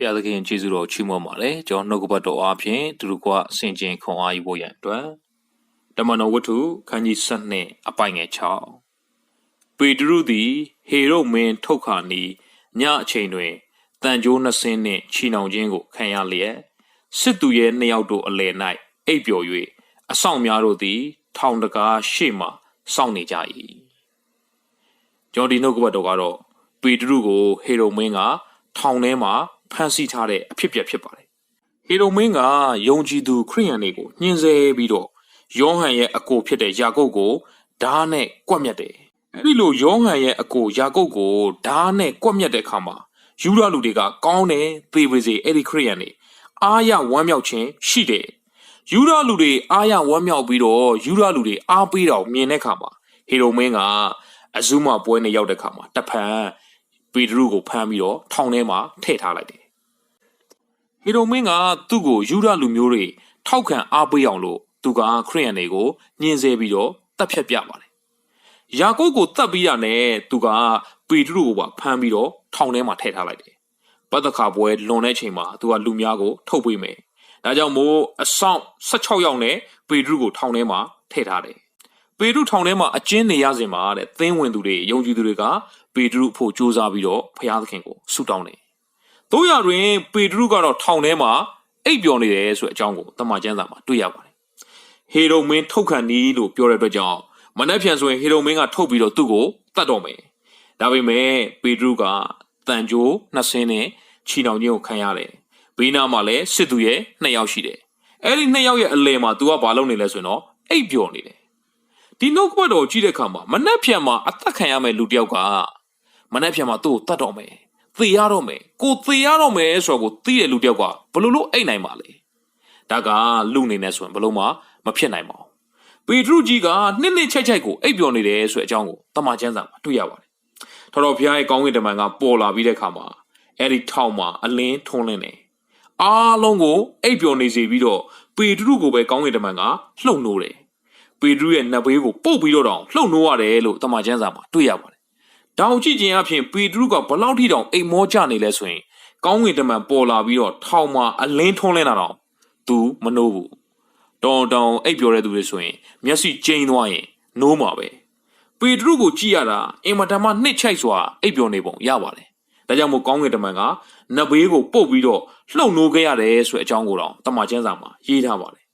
ဘုရားသခင်ကျေးဇူးတော်ချီးမွမ်းပါတယ်ကျွန်တော်နှုတ်ကပတ်တော်အားဖြင့်သူတို့ကဆင်ခြင်ခွန်အားယူဖို့ရန်အတွက်ဓမ္မတော်ဝတ္ထုခန်းကြီး7အပိုင်ငယ်6ပေတရုသည် ဟေရုမင်းထုတ်ခါနီညအချိန်တွင်တန်ကြိုးနှစ်စင်းနှင့်ချီနှောင်ခြင်းကိုခံရလျက်စစ်သူရဲ့နှစ်ယောက်တို့အလယ်၌အိပ်ပျော်၍အဆောင်များတို့သည် ထောင်တကားရှေ့မှစောင့်နေကြ၏ကျွန်တော်ဒီနှုတ်ကပတ်တော်ကတော့ပေတရုကိုဟေရုမင်းကထောင်ထဲမှာ ဖမ်းဆီးထားတဲ့အဖြစ်အပျက်ဖြစ်ပါတယ်ဟေရုမင်းကယုံကြည်သူခရိယန်တွေကိုညှင်းဆဲပြီးတော့ယောဟန်ရဲ့အကိုဖြစ်တဲ့ယာကုပ်ကိုဓာတ်နဲ့ကွက်မြတ်တယ်အဲ့ဒီလိုယောဟန်ရဲ့အကိုယာကုပ်ကိုဓာတ်နဲ့ကွက်မြတ်တဲ့အခါမှာယူဒလူတွေကကောင်းတယ်သေပါစေအဲ့ဒီခရိယန်တွေအားရဝမ်းမြောက်ခြင်းရှိတယ်ယူဒလူတွေအားရဝမ်းမြောက်ပြီးတော့ယူဒလူတွေအားပေးတာကိုမြင်တဲ့အခါမှာဟေရုမင်းကအဇုမပွဲနဲ့ရောက်တဲ့အခါမှာတဖန် ပေတရုကိုဖမ်းပြီးတော့ထောင်ထဲမှာထည့်ထားလိုက်တယ်ဟေရုမင်းကသူ့ကိုယူဒလူမျိုးတွေထောက်ခံအားပေးအောင်လို့သူကခရိယန်တွေကိုညှင်းဆဲပြီးတော့တပ်ဖြတ်ပြပါတယ်ယာကုပ်ကိုတတ်ပြီးတာနဲ့သူကပေတရုကိုပါဖမ်းပြီးတော့ထောင်ထဲမှာထည့်ထားလိုက်တယ်။ပတ်သက်ခါပွဲလွန်တဲ့အချိန်မှာသူကလူများကိုထုတ်ပေးမယ်။ဒါကြောင့်မို့အဆောင်16ယောက်နဲ့ပေတရုကိုထောင်ထဲမှာထည့်ထားတယ်။ ပေတရုထောင်ထဲမှာအကျဉ်းနေရစဉ်မှာတဲ့သင်းဝင်သူတွေယုံကြည်သူတွေကပေတရုအဖို့စူးစမ်းပြီးတော့ဖျားသခင်ကိုဆုတောင်းတယ်။တို့ရတွင်ပေတရုကတော့ထောင်ထဲမှာအိပ်ပျော်နေတယ်ဆိုတဲ့အကြောင်းကိုတမန်ကျမ်းစာမှာတွေ့ရပါတယ်။ဟေရုမင်းထုတ်ခံနီးလို့ပြောတဲ့အတွက်ကြောင့်မနှက်ဖြန်ဆိုရင်ဟေရုမင်းကထုတ်ပြီးတော့သူ့ကိုတတ်တော့မယ်။ဒါပေမဲ့ပေတရုကတန်ကြိုးနှစ်ဆင်းနဲ့ချီနှောင်ခြင်းကိုခံရတယ်။ဘေးနားမှာလည်းစစ်သူရဲ့နှစ်ယောက်ရှိတယ်။အဲ့ဒီနှစ်ယောက်ရဲ့အလယ်မှာ तू ကဘာလုပ်နေလဲဆိုရင်တော့အိပ်ပျော်နေတယ်။ ဒီနှုတ်ကပတ်တော်ကိုကြည့်တဲ့အခါမှာမနှက်ဖြန်မှာအသက်ခံရမယ့်လူတစ်ယောက်ကမနှက်ဖြန်မှာသူ့ကိုတတ်တော့မယ်။သေရတော့မယ်။ကိုသေရတော့မယ်ဆိုတော့ကိုသိတဲ့လူတစ်ယောက်ကဘယ်လိုလုပ်အိပ်နိုင်ပါလဲ။ဒါကလူနေနေဆိုရင်ဘယ်လို့မှမဖြစ်နိုင်ပါဘူး။ပေတရုကြီးကနှစ်နှစ်ချိုက်ချိုက်ကိုအိပ်ပျော်နေတယ်ဆိုတဲ့အကြောင်းကိုတမန်ကျမ်းစာမှာတွေ့ရပါတယ်။ထော်တော်ဘုရားရဲ့ကောင်းကင်တမန်ကပေါ်လာပြီးတဲ့အခါမှာအဲ့ဒီထောင်မှာအလင်းထွန်းလင်းတယ်။အားလုံးကိုအိပ်ပျော်နေစေပြီးတော့ပေတရုကိုပဲကောင်းကင်တမန်ကလှုပ်နိုးတယ်။ ပေတရုရဲ့နတ်ဘေးကိုပုတ်ပြီးတော့တောင်လှုပ်နိုးရတယ်လို့တမန်ကျမ်းစာမှာတွေ့ရပါတယ်။တောင်ကြည့်ခြင်းအပြင်ပေတရုကဘလောက်ထိတောင်အိမ်မောကြနေလဲဆိုရင်ကောင်းကင်တမန်ပေါ်လာပြီးတော့ထောင်မှာအလင်းထွန်းလင်းလာတော့သူမနိုးဘူး။တောင်တောင်အိပ်ပျော်တဲ့သူတွေဆိုရင် မျက်စိကျိန်းသွားရင်နိုးမှာပဲ။ပေတရုကိုကြည့်ရတာအင်မတန်မှနှစ်ချိုက်စွာအိပ်ပျော်နေပုံရပါတယ်။ဒါကြောင့်မို့ကောင်းကင်တမန်ကနတ်ဘေးကိုပုတ်ပြီးတော့လှုပ်နိုးခဲ့ရတယ်ဆိုတဲ့အကြောင်းကိုတော့တမန်ကျမ်းစာမှာရေးထားပါတယ်။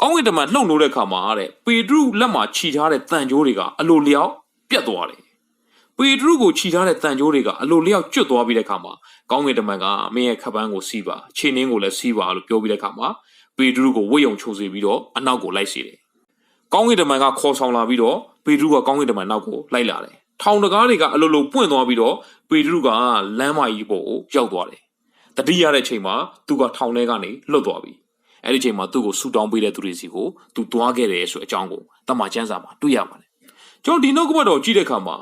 ကောင်းကင်တမန်လှုပ်နိုးတဲ့ခါမှာတဲ့ပေတရုလက်မှာခြိထားတဲ့တန်ကြိုးတွေကအလိုလျောက်ပြတ်သွားတယ်။ပေတရုကိုခြိထားတဲ့တန်ကြိုးတွေကအလိုလျောက်ကျွတ်သွားပြီးတဲ့ခါမှာကောင်းကင်တမန်ကမင်းရဲ့ခပန်းကိုစီးပါခြေနှင်းကိုလည်းစီးပါလို့ပြောပြီးတဲ့ခါမှာပေတရုကိုဝိယုံချိုးစေပြီးတော့အနောက်ကိုလိုက်စေတယ်။ကောင်းကင်တမန်ကခေါ်ဆောင်လာပြီးတော့ပေတရုကကောင်းကင်တမန်နောက်ကိုလိုက်လာတယ်။ထောင်တကားတွေကအလိုလိုပွင့်သွားပြီးတော့ပေတရုကလမ်းမကြီးပေါ်ကိုရောက်သွားတယ်။တတိယတဲ့ချိန်မှာသူကထောင်ထဲကနေလွတ်သွားပြီ။ အဲ့ဒီချိန်မှာသူ့ကိုဆူတောင်းပေးတဲ့သူတွေစီကိုသူသွားခဲ့တယ်ဆိုအကြောင်းကိုတမန်ကျမ်းစာမှာတွေ့ရပါတယ်။ကျွန်တော်ဒီနှုတ်ကပတ်တော်ကြည့်တဲ့အခါမှာ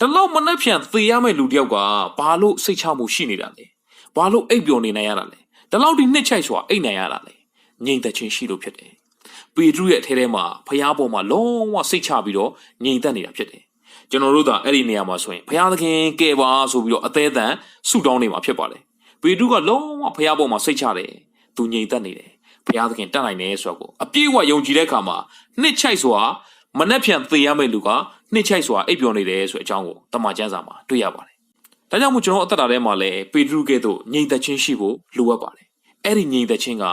တလောက်မနှက်ဖြန်သေရမယ့်လူတယောက်ကဘာလို့စိတ်ချမှုရှိနေတာလဲ။ဘာလို့အိပ်ပျော်နေနိုင်ရတာလဲ။တလောက်ဒီနှစ်ချိုက်စွာအိပ်နိုင်ရတာလဲ။ငြိမ်သက်ခြင်းရှိလို့ဖြစ်တယ်။ပေတရုရဲ့အထဲထဲမှာဖျားပေါ်မှာလုံးဝစိတ်ချပြီးတော့ငြိမ်သက်နေတာဖြစ်တယ်။ကျွန်တော်တို့ကအဲ့ဒီနေရာမှာဆိုရင်ဘုရားသခင်ကယ်ပါဆိုပြီးတော့အသေးအံဆုတောင်းနေမှာဖြစ်ပါတယ်။ပေတရုကလုံးဝဘုရားပေါ်မှာစိတ်ချတယ်။သူငြိမ်သက်နေတယ်။ ဘုရားသခင်တတ်နိုင်တယ်ဆိုတော့ကိုအပြည့်အဝယုံကြည်တဲ့အခါမှာနှစ်ချိုက်စွာမနှက်ဖြန်သေရမယ့်လူကနှစ်ချိုက်စွာအိပ်ပျော်နေတယ်ဆိုတဲ့အကြောင်းကိုတမန်ကျမ်းစာမှာတွေ့ရပါတယ်။ဒါကြောင့်မို့ကျွန်တော်အသက်တာထဲမှာလည်းပေတရုကဲ့သို့ငြိမ်သက်ခြင်းရှိဖို့လိုအပ်ပါတယ်။အဲ့ဒီငြိမ်သက်ခြင်းက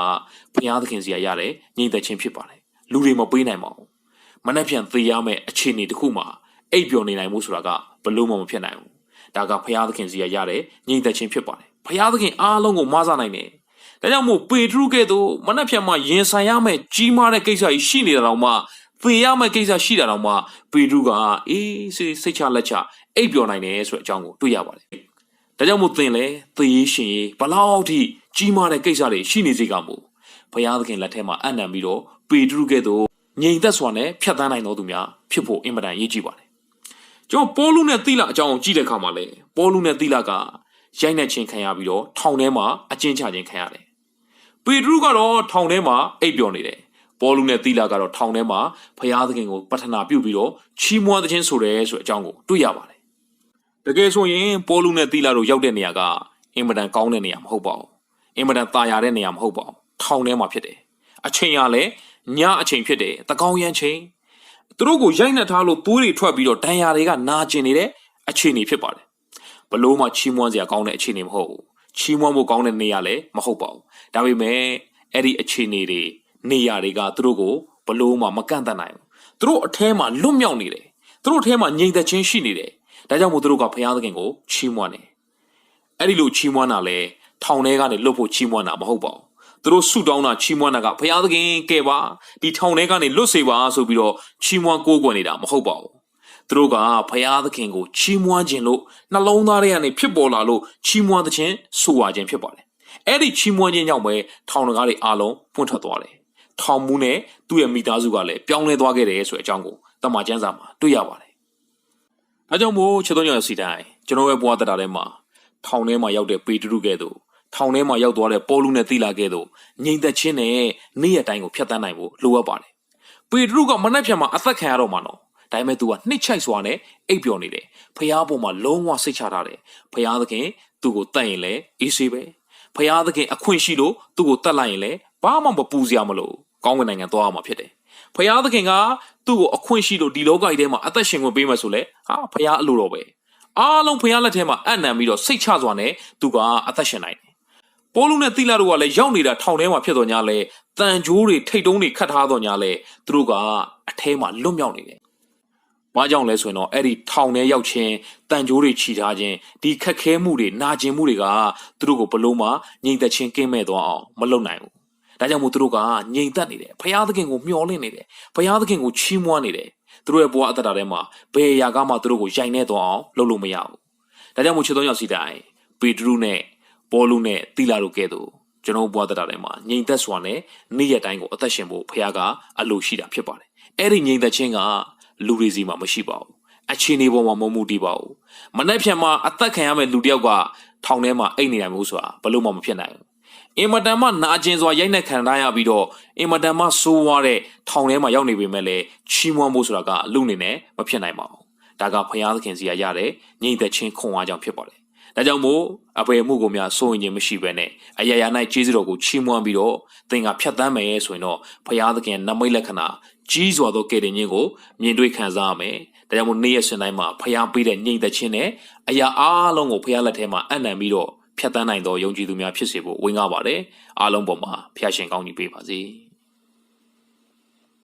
ဘုရားသခင်စီကရတဲ့ငြိမ်သက်ခြင်းဖြစ်ပါတယ်။လူတွေမပေးနိုင်ပါဘူး။မနှက်ဖြန်သေရမယ့်အခြေအနေတစ်ခုမှာအိပ်ပျော်နေနိုင်မှုဆိုတာကဘလို့မှမဖြစ်နိုင်ဘူး။ဒါကဘုရားသခင်စီကရတဲ့ငြိမ်သက်ခြင်းဖြစ်ပါတယ်။ဘုရားသခင်အားလုံးကိုမဆနိုင်တယ်။ ဒါကြောင့်မို့ပေတရုကဲ့သို့မနှက်ဖြန်မှာရင်ဆိုင်ရမယ့်ကြီးမားတဲ့ကိစ္စကြီးရှိနေတာတော့မှသေရမယ့်ကိစ္စရှိတာတော့မှပေတရုကအေးစိတ်စိတ်ချလက်ချအိပ်ပျော်နိုင်တယ်ဆိုတဲ့အကြောင်းကိုတွေ့ရပါတယ်။ဒါကြောင့်မို့သင်လဲသေရေးရှင်ရေးဘလောက်ထိကြီးမားတဲ့ကိစ္စတွေရှိနေစေကမို့ဘုရားသခင်လက်ထက်မှာအံ့နံပြီးတော့ပေတရုကဲ့သို့ငြိမ်သက်စွာနဲ့ဖြတ်သန်းနိုင်တော်သူများဖြစ်ဖို့အင်မတန်ရည်ကြည်ပါတယ်။ကျွန်တော်ပေါလုနဲ့သီလအကြောင်းကိုကြည့်တဲ့အခါမှာလေပေါလုနဲ့သီလကရိုက်နှက်ခြင်းခံရပြီးတော့ထောင်ထဲမှာအကျဉ်းချခြင်းခံရတယ်။ ပေတရုကတော့ထောင်ထဲမှာအိပ်ပျော်နေတယ်ပေါ်လူနဲ့သီလာကတော့ထောင်ထဲမှာဖျားသခင်ကိုပတ္ထနာပြုပြီးတော့ချီးမွမ်းသခြင်းဆိုတယ်ဆိုတဲ့အကြောင်းကိုတွေ့ရပါတယ်တကယ်ဆိုရင်ပေါ်လူနဲ့သီလာတို့ရောက်တဲ့နေရာကအင်မတန်ကောင်းတဲ့နေရာမဟုတ်ပါဘူးအင်မတန်ตาရတဲ့နေရာမဟုတ်ပါဘူးထောင်ထဲမှာဖြစ်တယ်အချိန်ရလဲညအချိန်ဖြစ်တယ်တကောင်ရန်ချိန်သူတို့ကိုရိုက်နှက်ထားလို့သွေးတွေထွက်ပြီးတော့ဒဏ်ရာတွေကနာကျင်နေတဲ့အခြေအနေဖြစ်ပါတယ်ဘလို့မှချီးမွမ်းစရာကောင်းတဲ့အခြေအနေမဟုတ်ဘူး ချီးမွမ်းဖို့ကောင်းတဲ့နေရာလည်းမဟုတ်ပါဘူးဒါပေမဲ့အဲ့ဒီအခြေအနေတွေနေရာတွေကသူတို့ကိုဘလို့မှမကန့်တတ်နိုင်ဘူးသူတို့အထဲမှာလွတ်မြောက်နေတယ်သူတို့အထဲမှာငြိမ်သက်ခြင်းရှိနေတယ်ဒါကြောင့်မို့သူတို့ကဘုရားသခင်ကိုချီးမွမ်းတယ်အဲ့ဒီလိုချီးမွမ်းတာလဲထောင်ထဲကနေလွတ်ဖို့ချီးမွမ်းတာမဟုတ်ပါဘူးသူတို့ဆုတောင်းတာချီးမွမ်းတာကဘုရားသခင်ကဲပါဒီထောင်ထဲကနေလွတ်စေပါဆိုပြီးတော့ချီးမွမ်းကိုးကွယ်နေတာမဟုတ်ပါဘူး သူတို့ကဘုရားသခင်ကိုချီးမွမ်းခြင်းလို့နှလုံးသားထဲကနေဖြစ်ပေါ်လာလို့ချီးမွမ်းတဲ့ခြင်းဆိုရခြင်းဖြစ်ပါတယ်အဲ့ဒီချီးမွမ်းခြင်းကြောင့်ပဲထောင်တကားတွေအားလုံးပွင့်ထွက်သွားတယ်ထောင်မှုနဲ့သူ့ရဲ့မိသားစုကလည်းပြောင်းလဲသွားခဲ့တယ်ဆိုတဲ့အကြောင်းကိုတမန်ကျမ်းစာမှာတွေ့ရပါတယ်။ဒါကြောင့်မို့ချစ်တော်ညစီတိုင်းကျွန်တော်ရဲ့ဘဝတရားထဲမှာထောင်ထဲမှာရောက်တဲ့ပေတရုကဲ့သို့ထောင်ထဲမှာရောက်သွားတဲ့ပေါလုနဲ့သီလာကဲ့သို့ငြိမ်သက်ခြင်းနဲ့နေ့ရက်တိုင်းကိုဖျက်ဆီးနိုင်ဖို့လိုအပ်ပါတယ်။ပေတရုကမနှက်ဖြန်မှာအသက်ခံရတော့မှာနော်။ ဒါပေမဲ့ तू ကနှစ်ချိုက်စွာနဲ့အိပ်ပျော်နေတယ်။ဖះပေါ်မှာလုံးဝစိတ်ချထားတယ်။ဖះသခင်သူ့ကိုတတ်ရင်လည်းအေးဆေးပဲ။ဖះသခင်အခွင့်ရှိလို့သူ့ကိုတတ်လိုက်ရင်လည်းဘာမှမပူစရာမလို။ကောင်းကင်နိုင်ငံသွားရမှာဖြစ်တယ်။ဖះသခင်ကသူ့ကိုအခွင့်ရှိလို့ဒီလောကကြီးထဲမှာအသက်ရှင်ခွင့်ပေးမယ်ဆိုလဲဟာဖះအလိုတော်ပဲ။အားလုံးဖះလက်ထဲမှာအံ့နံပြီးတော့စိတ်ချစွာနဲ့သူကအသက်ရှင်နိုင်တယ်။ပိုးလုံးနဲ့တိလာတို့ကလည်းရောက်နေတာထောင်ထဲမှာဖြစ်တော်ညာလဲတန်ကြိုးတွေထိတ်တုံးတွေခတ်ထားတော်ညာလဲသူတို့ကအထဲမှာလွတ်မြောက်နေတယ်။ ဘာကြောင့်လဲဆိုရင်တော့အဲ့ဒီထောင်ထဲရောက်ခြင်းတန်ကြိုးတွေခြိထားခြင်းဒီခက်ခဲမှုတွေနာကျင်မှုတွေကသူတို့ကိုဘလို့မှငြိမ်သက်ခြင်းကင်းမဲ့သွားအောင်မလုပ်နိုင်ဘူး။ဒါကြောင့်မို့သူတို့ကငြိမ်သက်နေတယ်။ဘုရားသခင်ကိုမျှော်လင့်နေတယ်။ဘုရားသခင်ကိုချီးမွမ်းနေတယ်။သူတို့ရဲ့ဘဝအတ္တတာထဲမှာဘယ်အရာကမှသူတို့ကိုရိုက်နှဲသွားအောင်လုပ်လို့မရဘူး။ဒါကြောင့်မို့ချစ်တော်ယောက်စီတိုင်းပေတရုနဲ့ပေါလုနဲ့သီလာတို့ကဲ့သို့ကျွန်တော်ဘဝတ္တတာထဲမှာငြိမ်သက်စွာနဲ့နေ့ရက်တိုင်းကိုအသက်ရှင်ဖို့ဘုရားကအလိုရှိတာဖြစ်ပါတယ်။အဲ့ဒီငြိမ်သက်ခြင်းက လူတွေစီမှာမရှိပါဘူး။အခြေအနေပေါ်မှာမမှုတည်ပါဘူး။မနှက်ဖြန်မှာအသက်ခံရမယ့်လူတစ်ယောက်ကထောင်ထဲမှာအိတ်နေနိုင်မှုဆိုတာဘလို့မှမဖြစ်နိုင်ဘူး။အင်မတန်မှနာကျင်စွာရိုက်နှက်ခံရရပြီးတော့အင်မတန်မှဆိုးဝါးတဲ့ထောင်ထဲမှာရောက်နေပေမဲ့လည်းချီးမွမ်းဖို့ဆိုတာကလူအနေနဲ့မဖြစ်နိုင်ပါဘူး။ဒါကဘုရားသခင်စီကရတဲ့ငြိမ်သက်ခြင်းခွန်အားကြောင့်ဖြစ်ပါတယ်။ဒါကြောင့်မို့အပေမှုကိုများစိုးရင်ခြင်းမရှိဘဲနဲ့အရာရာ၌ကျေးဇူးတော်ကိုချီးမွမ်းပြီးတော့သင်ကဖြတ်သန်းမယ်ဆိုရင်တော့ဘုရားသခင်နမိတ်လက္ခဏာ ကြီးစွာသောကယ်တင်ခြင်းကိုမြင်တွေ့ခံစားရမယ်။ဒါကြောင့်မို့နေ့ရက်ရှင်တိုင်းမှာဘုရားပေးတဲ့ညှိသက်ခြင်းနဲ့အရာအားလုံးကိုဘုရားလက်ထဲမှာအံ့နံပြီးတော့ဖြတ်သန်းနိုင်သောယုံကြည်သူများဖြစ်စေဖို့ဝင်ကားပါတယ်။အားလုံးပေါ်မှာဖျားရှင်ကောင်းကြီးပေးပါစေ။